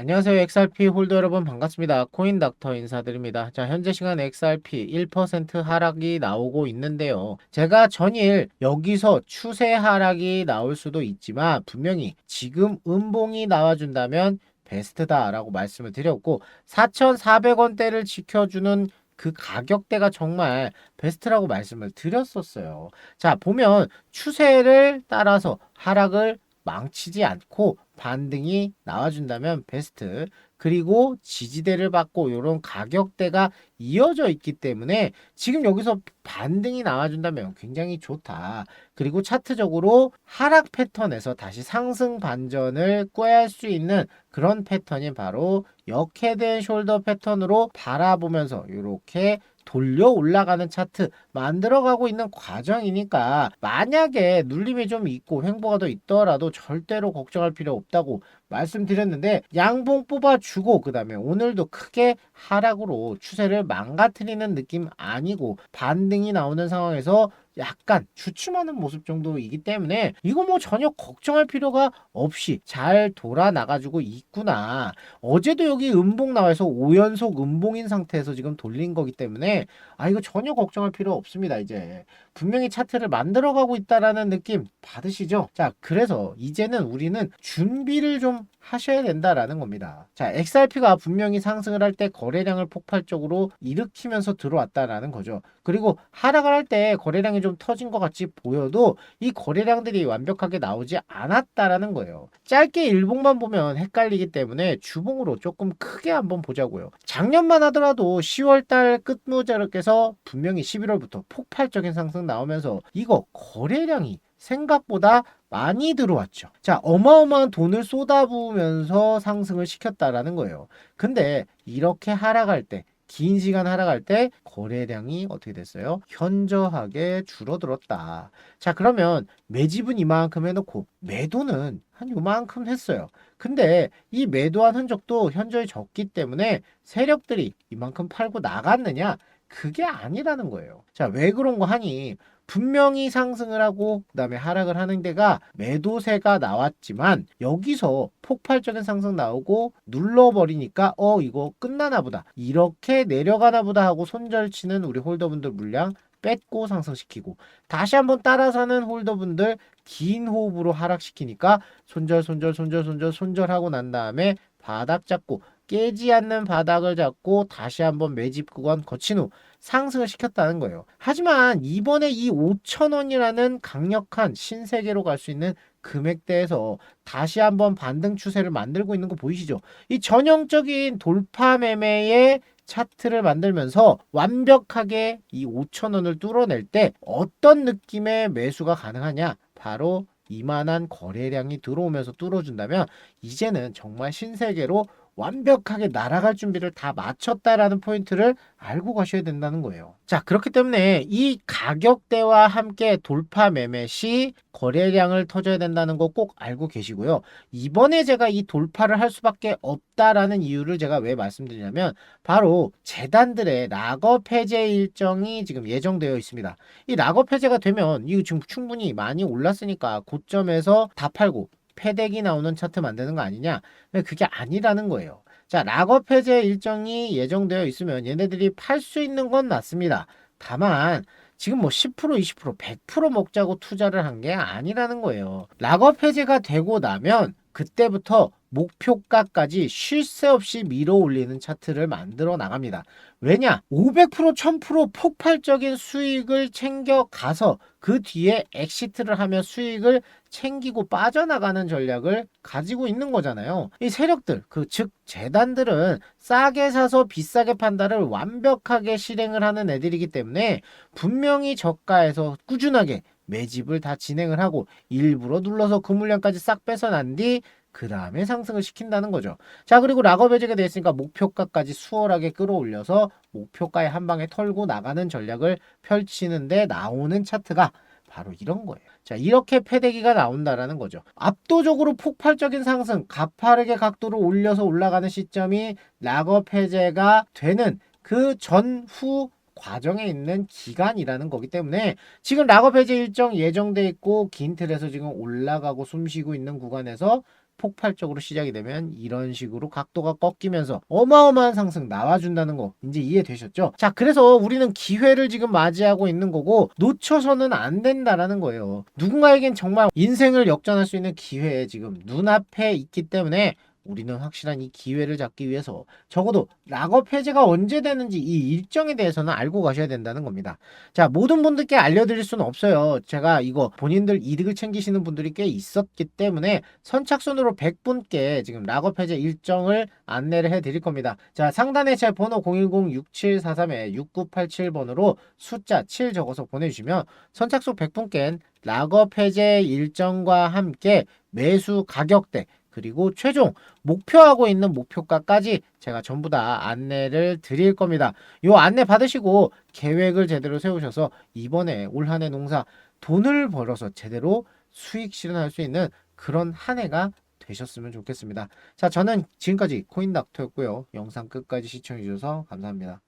안녕하세요. XRP 홀더 여러분 반갑습니다. 코인닥터 인사드립니다. 자, 현재 시간 XRP 1% 하락이 나오고 있는데요. 제가 전일 여기서 추세 하락이 나올 수도 있지만 분명히 지금 음봉이 나와준다면 베스트다라고 말씀을 드렸고 4,400원대를 지켜주는 그 가격대가 정말 베스트라고 말씀을 드렸었어요. 자, 보면 추세를 따라서 하락을 망치지 않고 반등이 나와준다면 베스트 그리고 지지대를 받고 이런 가격대가 이어져 있기 때문에 지금 여기서 반등이 나와준다면 굉장히 좋다. 그리고 차트적으로 하락 패턴에서 다시 상승 반전을 꾀할 수 있는 그런 패턴이 바로 역헤드 숄더 패턴으로 바라보면서 이렇게 돌려 올라가는 차트 만들어가고 있는 과정이니까 만약에 눌림이 좀 있고 횡보가 더 있더라도 절대로 걱정할 필요 없다고 말씀드렸는데 양봉 뽑아주고 그 다음에 오늘도 크게 하락으로 추세를 망가뜨리는 느낌 아니고 반등이 나오는 상황에서 약간 주춤하는 모습 정도이기 때문에 이거 뭐 전혀 걱정할 필요가 없이 잘 돌아 나가지고 있구나. 어제도 여기 음봉 나와서 5연속 음봉인 상태에서 지금 돌린 거기 때문에 아 이거 전혀 걱정할 필요 없습니다. 이제 분명히 차트를 만들어 가고 있다라는 느낌 받으시죠? 자, 그래서 이제는 우리는 준비를 좀 하셔야 된다라는 겁니다. 자, XRP가 분명히 상승을 할 때 거래량을 폭발적으로 일으키면서 들어왔다라는 거죠. 그리고 하락을 할 때 거래량이 좀 터진 것 같이 보여도 이 거래량들이 완벽하게 나오지 않았다라는 거예요. 짧게 일봉만 보면 헷갈리기 때문에 주봉으로 조금 크게 한번 보자고요. 작년만 하더라도 10월달 끝무자락에서 분명히 11월부터 폭발적인 상승 나오면서 이거 거래량이 생각보다 많이 들어왔죠. 자, 어마어마한 돈을 쏟아부으면서 상승을 시켰다라는 거예요. 근데 이렇게 하락할 때, 긴 시간 하락할 때 거래량이 어떻게 됐어요? 현저하게 줄어들었다. 자, 그러면 매집은 이만큼 해놓고 매도는 한 요만큼 했어요. 근데 이 매도한 흔적도 현저히 적기 때문에 세력들이 이만큼 팔고 나갔느냐? 그게 아니라는 거예요. 자, 왜 그런 거 하니? 분명히 상승을 하고 그다음에 하락을 하는 데가 매도세가 나왔지만 여기서 폭발적인 상승 나오고 눌러버리니까 어 이거 끝나나 보다. 이렇게 내려가나 보다 하고 손절치는 우리 홀더분들 물량 뺏고 상승시키고 다시 한번 따라사는 홀더분들 긴 호흡으로 하락시키니까 손절 손절 손절 손절 손절하고 난 다음에 바닥 잡고 깨지 않는 바닥을 잡고 다시 한번 매집 구간 거친 후 상승을 시켰다는 거예요. 하지만 이번에 이 5천원이라는 강력한 신세계로 갈 수 있는 금액대에서 다시 한번 반등 추세를 만들고 있는 거 보이시죠? 이 전형적인 돌파 매매의 차트를 만들면서 완벽하게 이 5천원을 뚫어낼 때 어떤 느낌의 매수가 가능하냐? 바로 이만한 거래량이 들어오면서 뚫어준다면 이제는 정말 신세계로 완벽하게 날아갈 준비를 다 마쳤다라는 포인트를 알고 가셔야 된다는 거예요. 자, 그렇기 때문에 이 가격대와 함께 돌파 매매 시 거래량을 터져야 된다는 거 꼭 알고 계시고요. 이번에 제가 이 돌파를 할 수밖에 없다라는 이유를 제가 왜 말씀드리냐면 바로 재단들의 락업 해제 일정이 지금 예정되어 있습니다. 이 락업 해제가 되면 이거 지금 충분히 많이 올랐으니까 고점에서 다 팔고 패덱이 나오는 차트 만드는 거 아니냐? 근데 그게 아니라는 거예요. 자, 락업 해제 일정이 예정되어 있으면 얘네들이 팔 수 있는 건 맞습니다. 다만 지금 뭐 10%, 20%, 100% 먹자고 투자를 한 게 아니라는 거예요. 락업 해제가 되고 나면 그때부터 목표가까지 쉴 새 없이 밀어 올리는 차트를 만들어 나갑니다. 왜냐? 500%, 1000% 폭발적인 수익을 챙겨 가서 그 뒤에 엑시트를 하며 수익을 챙기고 빠져나가는 전략을 가지고 있는 거잖아요. 이 세력들, 그 즉 재단들은 싸게 사서 비싸게 판다를 완벽하게 실행을 하는 애들이기 때문에 분명히 저가에서 꾸준하게 매집을 다 진행을 하고 일부러 눌러서 그 물량까지 싹 뺏어난 뒤 그 다음에 상승을 시킨다는 거죠. 자, 그리고 락업 해제가 됐으니까 목표가까지 수월하게 끌어올려서 목표가에 한 방에 털고 나가는 전략을 펼치는데 나오는 차트가 바로 이런 거예요. 자, 이렇게 패대기가 나온다라는 거죠. 압도적으로 폭발적인 상승, 가파르게 각도를 올려서 올라가는 시점이 락업 해제가 되는 그 전후 과정에 있는 기간이라는 거기 때문에 지금 락업 해제 일정 예정돼 있고 긴 틀에서 지금 올라가고 숨쉬고 있는 구간에서 폭발적으로 시작이 되면 이런 식으로 각도가 꺾이면서 어마어마한 상승 나와준다는 거 이제 이해되셨죠? 자, 그래서 우리는 기회를 지금 맞이하고 있는 거고 놓쳐서는 안 된다라는 거예요. 누군가에겐 정말 인생을 역전할 수 있는 기회에 지금 눈앞에 있기 때문에 우리는 확실한 이 기회를 잡기 위해서 적어도 락업 해제가 언제 되는지 이 일정에 대해서는 알고 가셔야 된다는 겁니다. 자, 모든 분들께 알려드릴 수는 없어요. 제가 이거 본인들 이득을 챙기시는 분들이 꽤 있었기 때문에 선착순으로 100분께 지금 락업 해제 일정을 안내를 해드릴 겁니다. 자, 상단에 제 번호 010-6743-6987번으로 숫자 7 적어서 보내주시면 선착순 100분께 락업 해제 일정과 함께 매수 가격대 그리고 최종 목표하고 있는 목표가까지 제가 전부 다 안내를 드릴 겁니다. 요 안내 받으시고 계획을 제대로 세우셔서 이번에 올 한 해 농사 돈을 벌어서 제대로 수익 실현할 수 있는 그런 한 해가 되셨으면 좋겠습니다. 자, 저는 지금까지 코인닥터였고요. 영상 끝까지 시청해 주셔서 감사합니다.